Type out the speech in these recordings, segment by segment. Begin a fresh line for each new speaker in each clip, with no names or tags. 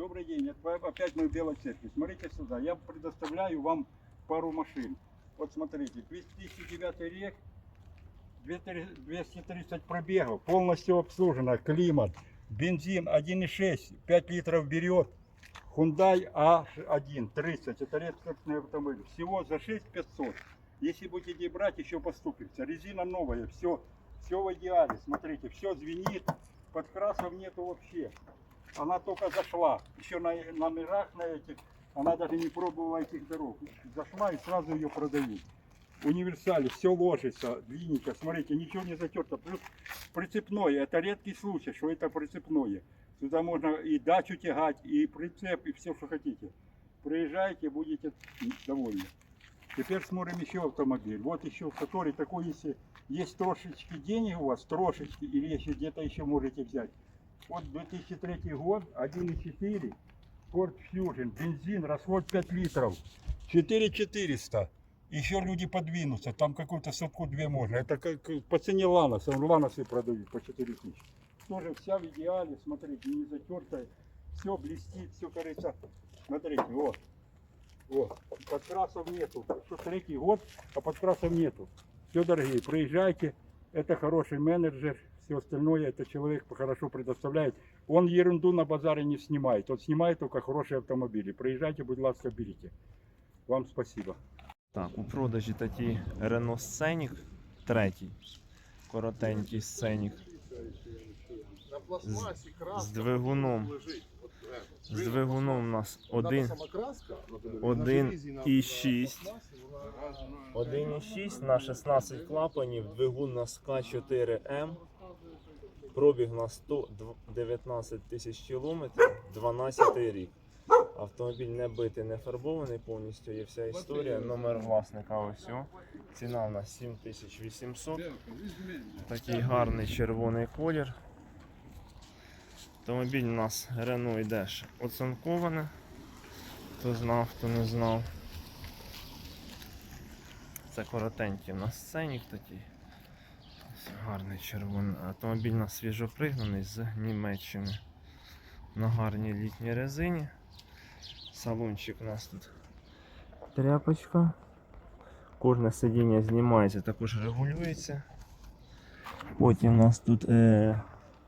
Добрый день, опять мы в Белой церкви. Смотрите сюда, я предоставляю вам пару машин. Вот смотрите, 2009 рек, 230 пробегов, полностью обслужена, климат, бензин 1,6, 5 литров берет. Hyundai A1 30, это редкостный автомобиль. Всего за 6500. Если будете брать, еще поступится. Резина новая, все, все в идеале. Смотрите, все звенит, подкрасов нету вообще. Она только зашла. Еще на номерах на этих, она даже не пробовала этих дорог. Зашла и сразу ее продают. Универсали, все ложится, длинненько, смотрите, ничего не затерто. Плюс прицепное, это редкий случай, что это прицепное. Сюда можно и дачу тягать, и прицеп, и все, что хотите. Приезжайте, будете довольны. Теперь смотрим еще автомобиль. Вот еще, который такой, если есть трошечки денег у вас, трошечки, или если где-то еще можете взять. Вот 2003 год, 1.4, Ford Fusion, бензин, расход 5 литров, 4400. Еще люди подвинутся, там какую-то сотку две можно. Это как по цене Ланоса, Ланосы продают по 4000. Тоже вся в идеале, смотрите, не затертая, все блестит, все, кажется, смотрите, вот. Вот, подкрасов нету. Что третий год, а подкрасов нету. Все, дорогие, приезжайте. Это хороший менеджер. Все остальное, это человек хорошо предоставляет. Он ерунду на базаре не снимает. Он снимает только хорошие автомобили. Приезжайте, будь ласка, берите. Вам спасибо.
Так, у продажі такий Renault Scenic, третій, коротенький Scenic,
краска.
з двигуном. З двигуном у нас
Вона та
один-
краска,
один
на желізі, на-
і шість. 1,6 на 16 клапанів, двигун на К4М, пробіг на 119 тисяч кілометрів, 12 рік. Автомобіль не битий, не фарбований, повністю є вся історія. Номер власника ось. Ціна у нас 7800. Такий гарний червоний колір. Автомобіль у нас Renault йде оцинковане. Хто знав, хто не знав. Це коротенький у нас сценік такий. Гарний червоний. Автомобіль у нас свіжопригнаний з Німеччини. На гарній літній резині. Салончик у нас тут тряпочка. Кожне сидіння знімається, також регулюється. Потім у нас тут е,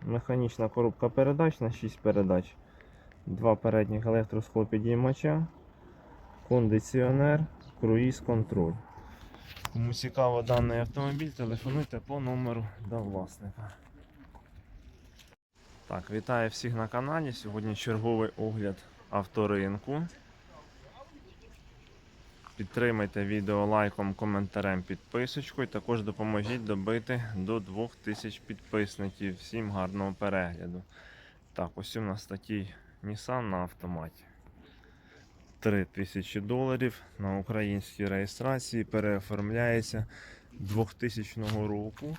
механічна коробка передач на 6 передач. Два передніх електросхлопідіймача, кондиціонер, круїз контроль. Кому цікаво даний автомобіль, телефонуйте по номеру до власника. Так, вітаю всіх на каналі. Сьогодні черговий огляд авторинку. Підтримайте відео лайком, коментарем, підписочкою. Також допоможіть добити до 2000 підписників. Всім гарного перегляду. Так, ось у нас такий Nissan на автоматі. 3000 доларів на українській реєстрації переоформляється 2000 року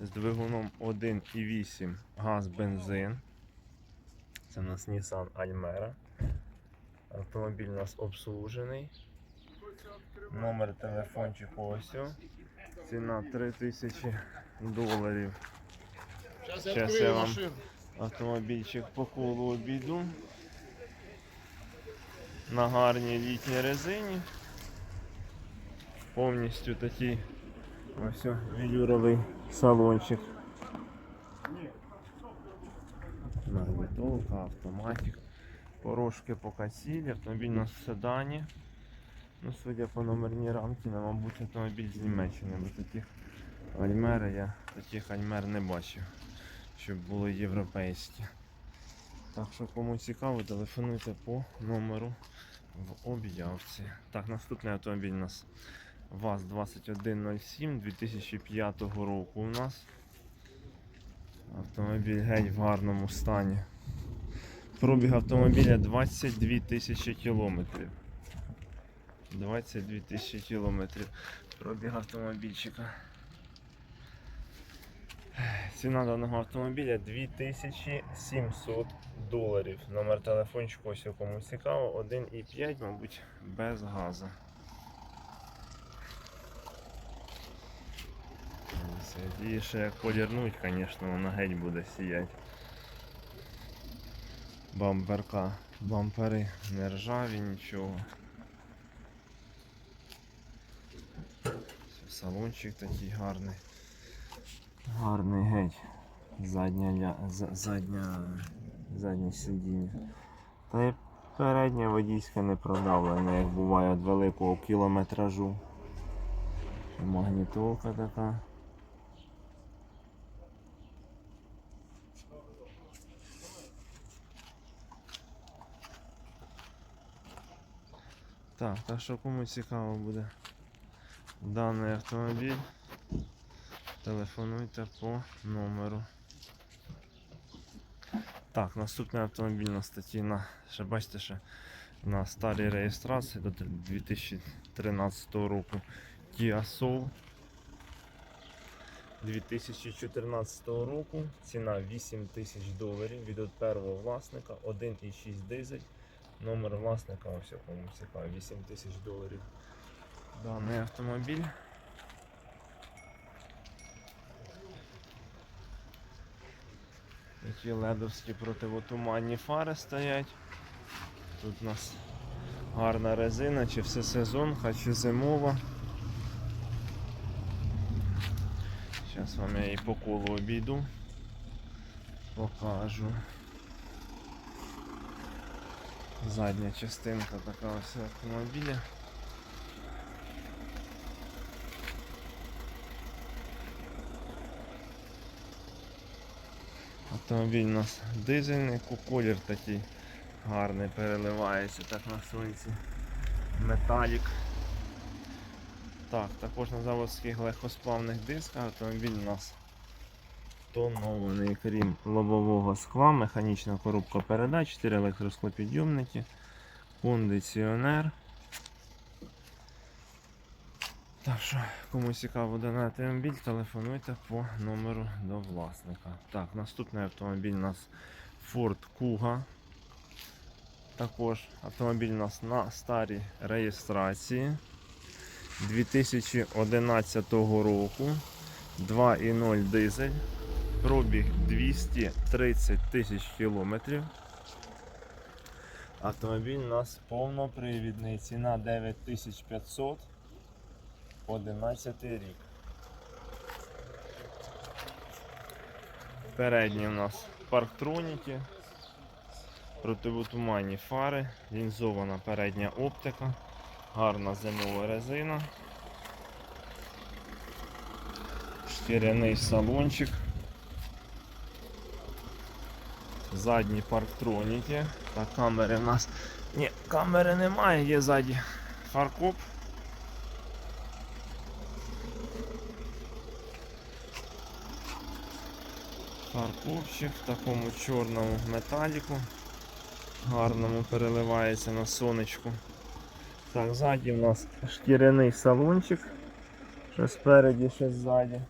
з двигуном 1,8 газ бензин. Це у нас Nissan Almera. Автомобіль у нас обслужений. Номер телефончику ось. Ціна 3000 доларів.
Відкрию
я вам- Автомобільчик по колу обійду. На гарній літній резині. Повністю такий ось велюровий салончик. Магнітолка, автоматик. Порожки по кацілі, автомобіль на седані. Ну, судя по номерній рамці, на, мабуть, автомобіль з Німеччини, бо таких альмер я таких альмер не бачив, щоб були європейські. Так що кому цікаво, телефонуйте по номеру в об'явці. Так, наступний автомобіль у нас ВАЗ-2107 2005 року у нас. Автомобіль геть в гарному стані. Пробіг автомобіля 22 тисячі кілометрів. 22 тисячі кілометрів пробіг автомобільчика. Ціна даного автомобіля 2700 доларів. Номер телефончику, ось кому цікаво, 1,5, мабуть, без газу. Її ще як полірнуть, звісно, вона геть буде сіяти. бамперка. Бампери не ржаві, нічого. Салончик такий гарний. Гарний геть. Задня, задня... заднє сидіння. Та й переднє водійське не продавлене, як буває від великого кілометражу. Магнітолка така. Так, так що кому цікаво буде даний автомобіль, телефонуйте по номеру. Так, наступний автомобіль на статті на ще бачите, ще на старій реєстрації до 2013 року Kia Soul 2014 року. Ціна 8 тисяч доларів від першого власника, 1,6 дизель. Номер власника, ось якому цікаво, 8 тисяч доларів. Даний автомобіль. Такі ледовські противотуманні фари стоять. Тут у нас гарна резина, чи все сезон, чи зимова. Зараз вам я її по колу обійду. Покажу. Задня частинка така ось автомобіля. Автомобіль у нас дизельний, колір такий гарний, переливається так на сонці. Металік. Так, також на заводських легкосплавних дисках автомобіль у нас тонований, крім лобового скла, механічна коробка передач, 4 електросклопідйомники, кондиціонер. Так що, кому цікаво даний автомобіль, телефонуйте по номеру до власника. Так, наступний автомобіль у нас Ford Kuga. Також автомобіль у нас на старій реєстрації 2011 року. 2,0 дизель. Пробіг 230 тисяч кілометрів. Автомобіль у нас повнопривідний. Ціна 9500. 11 рік. Передні у нас парктроніки, противотуманні фари, лінзована передня оптика, гарна зимова резина, шкіряний салончик, задні парктроніки. Так, камери у нас. Ні, камери немає, є ззаді фаркоп. Фаркопчик в такому чорному металіку. Гарному переливається на сонечку. Так, ззаді в нас шкіряний салончик. Що спереді, що ззаді.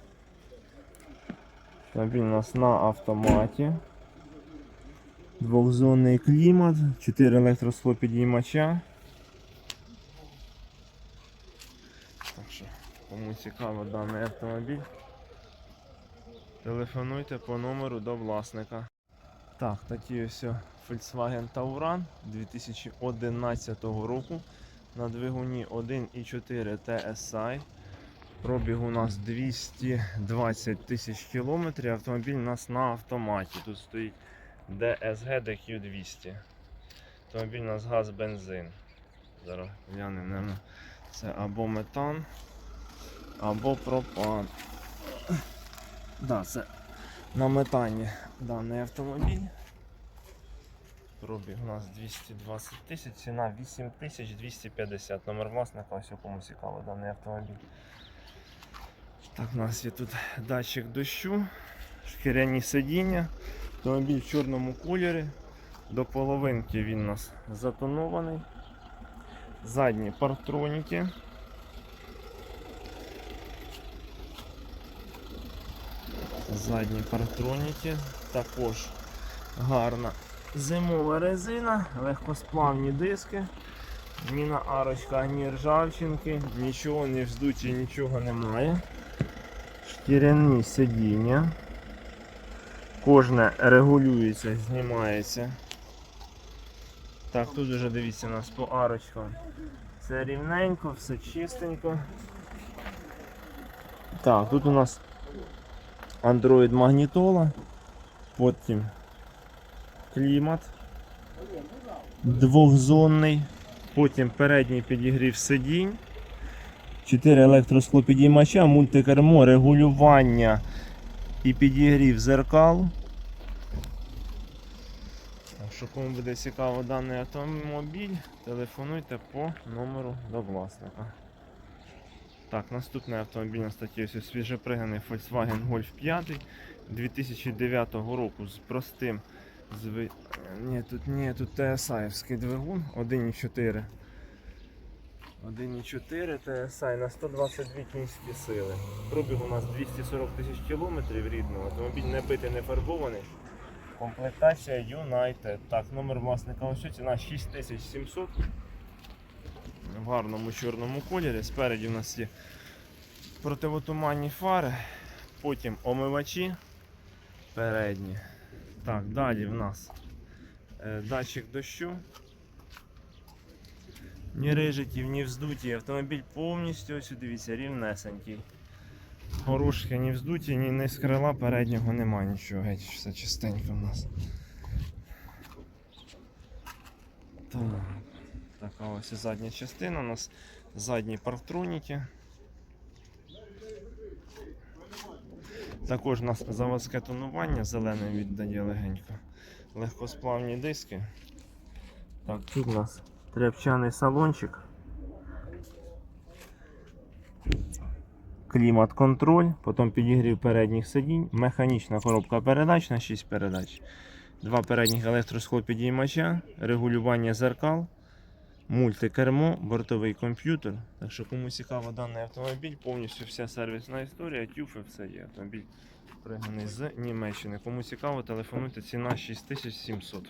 Автомобіль у нас на автоматі. Двохзонний клімат, 4 електросклопідіймача. Так що, кому цікаво даний автомобіль. Телефонуйте по номеру до власника. Так, такий ось Volkswagen Tauran 2011 року на двигуні 1,4 TSI. Пробіг у нас 220 тисяч кілометрів. Автомобіль у нас на автоматі. Тут стоїть DSG DQ200. Автомобіль у нас газ бензин. Зараз глянемо, це або метан, або пропан. Да, це на метані даний автомобіль. Пробіг у нас 220 тисяч, ціна 8250. Номер власника, ось якому цікаво даний автомобіль. Так, у нас є тут датчик дощу, шкіряні сидіння, автомобіль в чорному кольорі. До половинки він у нас затонований. Задні партроніки. Задні партроніки, також гарна зимова резина, легкосплавні диски, ні на арочках, ні ржавчинки, нічого не вздуті, нічого немає. Шкіряні сидіння. Кожне регулюється, знімається Так, тут вже дивіться у нас по арочкам. Все рівненько, все чистенько. Так, тут у нас Android магнітола, потім клімат двохзонний, потім передній підігрів сидінь, 4 електросклопідіймача, мультикермо, регулювання і підігрів зеркал. Якщо кому буде цікаво даний автомобіль, телефонуйте по номеру до власника. Так, наступний автомобіль на статті ось свіжопригнаний Volkswagen Golf 5 2009 року з простим зви... Ні, тут ні, тут TSI-вський двигун 1.4. 1.4 TSI на 122 кінські сили. Пробіг у нас 240 тисяч кілометрів рідного. Автомобіль не битий, не фарбований. Комплектація United. Так, номер власника ось ціна 6700. В гарному чорному кольорі. Спереді у нас є противотуманні фари, потім омивачі передні. Так, далі в нас е, датчик дощу. Ні рижиків, ні вздуті. Автомобіль повністю ось дивіться, рівнесенький. Горошки ні вздуті, ні, ні з крила переднього нема нічого, геть все чистенько в нас. Так, ось і задня частина у нас задні парктроніки. Також у нас заводське тонування зелене віддає легенько. Легкосплавні диски. Так, тут у нас тряпчаний салончик. Клімат-контроль, потім підігрів передніх сидінь, механічна коробка передач на 6 передач, два передніх електросхлопідіймача, регулювання зеркал, мультикермо, бортовий комп'ютер. Так що кому цікаво даний автомобіль, повністю вся сервісна історія, тюфи, все є. Автомобіль приганий з Німеччини. Кому цікаво, телефонуйте, ціна 6700.